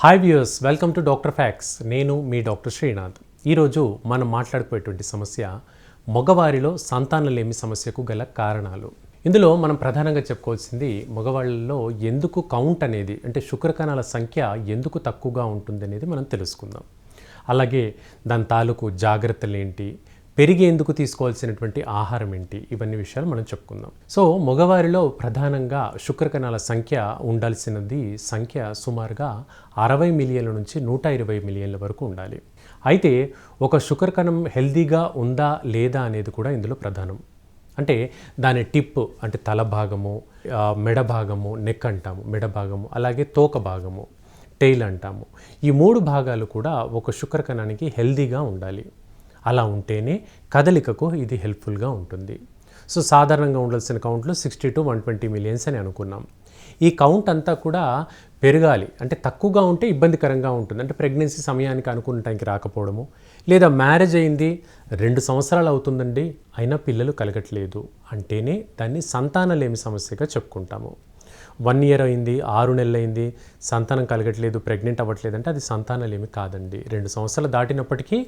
Hi viewers welcome to doctor facts నేను మీ doctor Srinath ఈరోజు మనం మాట్లాడుకునేటువంటి సమస్య మగవారిలో సంతానలేమి సమస్యకు గల కారణాలు. ఇందులో మనం ప్రధానంగా చెప్పుకోవాల్సింది మగవాళ్ళలో ఎందుకు కౌంట్ అనేది అంటే శుక్రకణాల సంఖ్య ఎందుకు తక్కువగా ఉంటుంది అనేది మనం తెలుసుకుందాం. అలాగే దాని తాలూకు జాగ్రత్తలు ఏంటి పెరిగేందుకు తీసుకోవాల్సినటువంటి ఆహారం ఏంటి? ఇవన్నీ విషయాలు మనం చెప్పుకుందాం. సో మగవారిలో ప్రధానంగా శుక్రకణాల సంఖ్య ఉండాల్సినది సంఖ్య సుమారుగా అరవై మిలియన్ల నుంచి నూట ఇరవై మిలియన్ల వరకు ఉండాలి. అయితే ఒక శుక్రకణం హెల్దీగా ఉందా లేదా అనేది కూడా ఇందులో ప్రధానం. అంటే దాని టిప్ అంటే తల భాగము మెడ భాగము నెక్ అంటాము మెడ భాగము అలాగే తోక భాగము టెయిల్ అంటాము. ఈ మూడు భాగాలు కూడా ఒక శుక్రకణానికి హెల్దీగా ఉండాలి. అలా ఉంటేనే కదలికకు ఇది హెల్ప్ఫుల్గా ఉంటుంది. సో సాధారణంగా ఉండాల్సిన కౌంట్లు sixty to one twenty millions అని అనుకున్నాం. ఈ కౌంట్ అంతా కూడా పెరగాలి. అంటే తక్కువగా ఉంటే ఇబ్బందికరంగా ఉంటుంది. అంటే ప్రెగ్నెన్సీ సమయానికి అనుకున్న టైంకి రాకపోవడము. లేదా మ్యారేజ్ అయింది రెండు సంవత్సరాలు అవుతుందండి అయినా పిల్లలు కలగట్లేదు అంటేనే దాన్ని సంతానలేమి సమస్యగా చెప్పుకుంటాము. వన్ ఇయర్ అయింది ఆరు నెలలు అయింది సంతానం కలగట్లేదు ప్రెగ్నెంట్ అవ్వట్లేదు అంటే అది సంతానలేమి కాదండి. రెండు సంవత్సరాలు దాటినప్పటికీ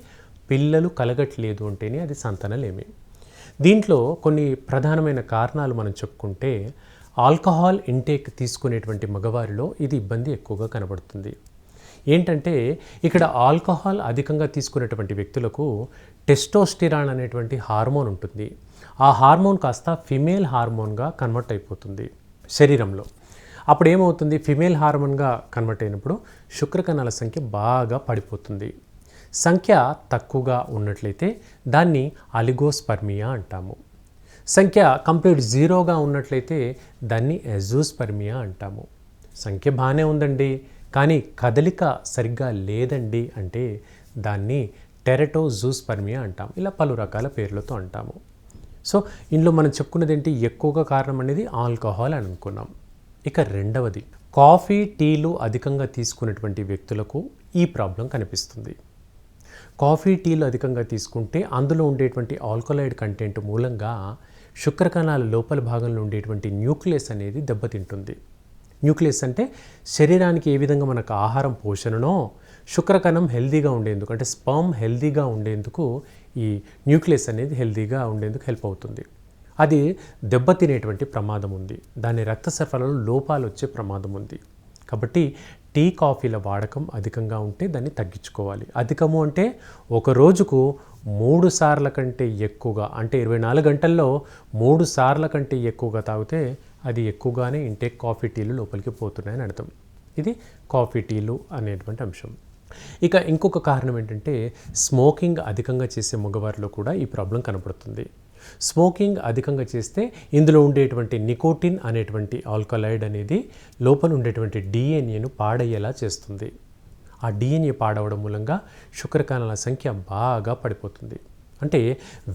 పిల్లలు కలగట్లేదు అంటేనే అది సంతానలేమి. దీంట్లో కొన్ని ప్రధానమైన కారణాలు మనం చెప్పుకుంటే ఆల్కహాల్ ఇంటేక్ తీసుకునేటువంటి మగవారిలో ఇది ఇబ్బంది ఎక్కువగా కనబడుతుంది. ఏంటంటే ఇక్కడ ఆల్కహాల్ అధికంగా తీసుకునేటువంటి వ్యక్తులకు టెస్టోస్టిరాన్ అనేటువంటి హార్మోన్ ఉంటుంది. ఆ హార్మోన్ కాస్త ఫిమేల్ హార్మోన్గా కన్వర్ట్ అయిపోతుంది శరీరంలో. అప్పుడు ఏమవుతుంది ఫిమేల్ హార్మోన్గా కన్వర్ట్ అయినప్పుడు శుక్రకణాల సంఖ్య బాగా పడిపోతుంది. సంఖ్య తక్కువగా ఉన్నట్లయితే దాన్ని అలిగోస్పర్మియా అంటాము. సంఖ్య కంప్లీట్ జీరోగా ఉన్నట్లయితే దాన్ని ఎజోస్పర్మియా అంటాము. సంఖ్య బాగానే ఉందండి కానీ కదలిక సరిగ్గా లేదండి అంటే దాన్ని టెరటోజూస్పర్మియా అంటాం ఇలా పలు రకాల పేర్లతో అంటాము. సో ఇందులో మనం చెప్పుకున్నది ఏంటి? ఎక్కువగా కారణం అనేది ఆల్కహాల్ అని అనుకున్నాం. ఇక రెండవది కాఫీ టీలు అధికంగా తీసుకునేటువంటి వ్యక్తులకు ఈ ప్రాబ్లం కనిపిస్తుంది. కాఫీ టీలు అధికంగా తీసుకుంటే అందులో ఉండేటువంటి ఆల్కలాయిడ్ కంటెంట్ మూలంగా శుక్రకణాల లోపల భాగంలో ఉండేటువంటి న్యూక్లియస్ అనేది దెబ్బతింటుంది. న్యూక్లియస్ అంటే శరీరానికి ఏ విధంగా మనకు ఆహారం పోషణనో శుక్రకణం హెల్దీగా ఉండేందుకు అంటే స్పర్మ్ హెల్దీగా ఉండేందుకు ఈ న్యూక్లియస్ అనేది హెల్దీగా ఉండేందుకు హెల్ప్ అవుతుంది. అది దెబ్బతినేటువంటి ప్రమాదం ఉంది. దాని రక్త సరఫరాలో లోపాలు వచ్చే ప్రమాదం ఉంది. కాబట్టి టీ కాఫీల వాడకం అధికంగా ఉంటే దాన్ని తగ్గించుకోవాలి. అధికము అంటే ఒక రోజుకు మూడు సార్ల కంటే ఎక్కువగా అంటే ఇరవై నాలుగు గంటల్లో మూడు సార్ల కంటే ఎక్కువగా తాగితే అది ఎక్కువగానే ఇంటేక్ కాఫీ టీలు లోపలికి పోతున్నాయని అర్థం. ఇది కాఫీ టీలు అనేటువంటి అంశం. ఇక ఇంకొక కారణం ఏంటంటే స్మోకింగ్ అధికంగా చేసే మగవారిలో కూడా ఈ ప్రాబ్లం కనపడుతుంది. స్మోకింగ్ అధికంగా చేస్తే ఇందులో ఉండేటువంటి నికోటిన్ అనేటువంటి ఆల్కలాయిడ్ అనేది లోపల ఉండేటువంటి డిఎన్ఏను పాడయ్యేలా చేస్తుంది. ఆ డిఎన్ఏ పాడవడం మూలంగా శుక్రకణాల సంఖ్య బాగా పడిపోతుంది. అంటే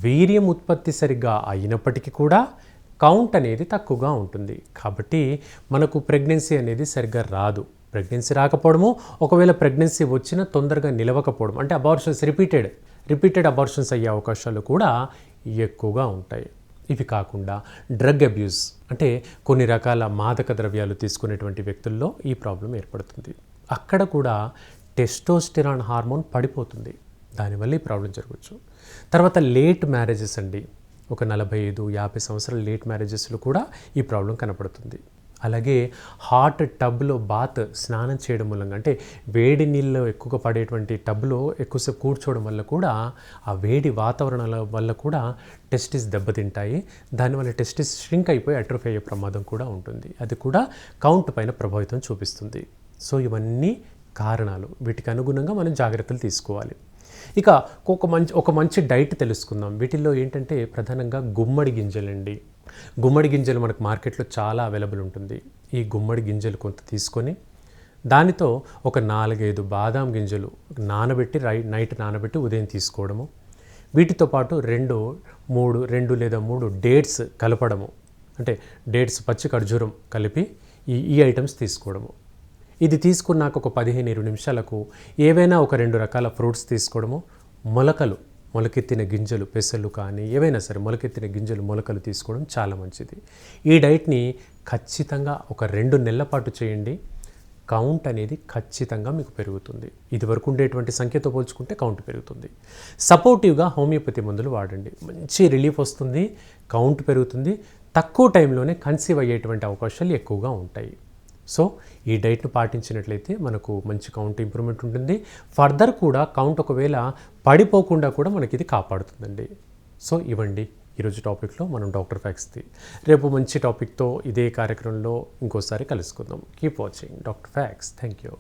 వీర్యం ఉత్పత్తి సరిగ్గా అయినప్పటికీ కూడా కౌంట్ అనేది తక్కువగా ఉంటుంది. కాబట్టి మనకు ప్రెగ్నెన్సీ అనేది సరిగ్గా రాదు. ప్రెగ్నెన్సీ రాకపోవడము ఒకవేళ ప్రెగ్నెన్సీ వచ్చినా తొందరగా నిలవకపోవడం అంటే అబార్షన్స్ రిపీటెడ్ రిపీటెడ్ అబార్షన్స్ అయ్యే అవకాశాలు కూడా ఎక్కువగా ఉంటాయి. ఇవి కాకుండా డ్రగ్ అబ్యూస్ అంటే కొన్ని రకాల మాదక ద్రవ్యాలు తీసుకునేటువంటి వ్యక్తుల్లో ఈ ప్రాబ్లం ఏర్పడుతుంది. అక్కడ కూడా టెస్టోస్టిరాన్ హార్మోన్ పడిపోతుంది. దానివల్ల ఈ ప్రాబ్లం జరగవచ్చు. తర్వాత లేట్ మ్యారేజెస్ అండి. ఒక నలభై ఐదు యాభై సంవత్సరాల లేట్ మ్యారేజెస్లో కూడా ఈ ప్రాబ్లం కనపడుతుంది. అలాగే హాట్ టబ్లో బాత్ స్నానం చేయడం మూలంగా అంటే వేడి నీళ్ళు ఎక్కువగా పడేటువంటి టబ్లో ఎక్కువసేపు కూర్చోవడం వల్ల కూడా ఆ వేడి వాతావరణాల వల్ల కూడా టెస్టిస్ దెబ్బతింటాయి. దానివల్ల టెస్టిస్ ష్రింక్ అయిపోయి అట్రోఫీ అయ్యే ప్రమాదం కూడా ఉంటుంది. అది కూడా కౌంట్ పైన ప్రభావితం చూపిస్తుంది. సో ఇవన్నీ కారణాలు. వీటికి అనుగుణంగా మనం జాగ్రత్తలు తీసుకోవాలి. ఇక ఒక మంచి ఒక మంచి డైట్ తెలుసుకుందాం. వీటిల్లో ఏంటంటే ప్రధానంగా గుమ్మడి గింజలండి. గుమ్మడి గింజలు మనకు మార్కెట్లో చాలా అవైలబుల్ ఉంటుంది. ఈ గుమ్మడి గింజలు కొంత తీసుకొని దానితో ఒక నాలుగైదు బాదాం గింజలు నానబెట్టి రై నైట్ నానబెట్టి ఉదయం తీసుకోవడము. వీటితో పాటు రెండు మూడు రెండు లేదా మూడు డేట్స్ కలపడము. అంటే డేట్స్ పచ్చి ఖర్జూరం కలిపి ఈ ఈ ఐటమ్స్ తీసుకోవడము. ఇది తీసుకున్నాక ఒక పదిహేను ఇరవై నిమిషాలకు ఏవైనా ఒక రెండు రకాల ఫ్రూట్స్ తీసుకోవడము. మొలకలు. మొలకెత్తిన గింజలు పెసలు కానీ ఏవైనా సరే మొలకెత్తిన గింజలు మొలకలు తీసుకోవడం చాలా మంచిది. ఈ డైట్ని ఖచ్చితంగా ఒక రెండు నెలల పాటు చేయండి. కౌంట్ అనేది ఖచ్చితంగా మీకు పెరుగుతుంది. ఇదివరకు ఉండేటువంటి సంఖ్యతో పోల్చుకుంటే కౌంట్ పెరుగుతుంది. సపోర్టివ్గా హోమియోపతి మందులు వాడండి. మంచి రిలీఫ్ వస్తుంది కౌంట్ పెరుగుతుంది. తక్కువ టైంలోనే కన్సీవ్ అయ్యేటువంటి అవకాశాలు ఎక్కువగా ఉంటాయి. సో ఈ డైట్ను పాటించినట్లయితే మనకు మంచి కౌంట్ ఇంప్రూవ్మెంట్ ఉంటుంది. ఫర్దర్ కూడా కౌంట్ ఒకవేళ పడిపోకుండా కూడా మనకి ఇది కాపాడుతుందండి. సో ఇవ్వండి. ఈరోజు టాపిక్లో మనం డాక్టర్ ఫ్యాక్స్ది. రేపు మంచి టాపిక్తో ఇదే కార్యక్రమంలో ఇంకోసారి కలుసుకుందాం. Keep watching. Doctor facts. Thank you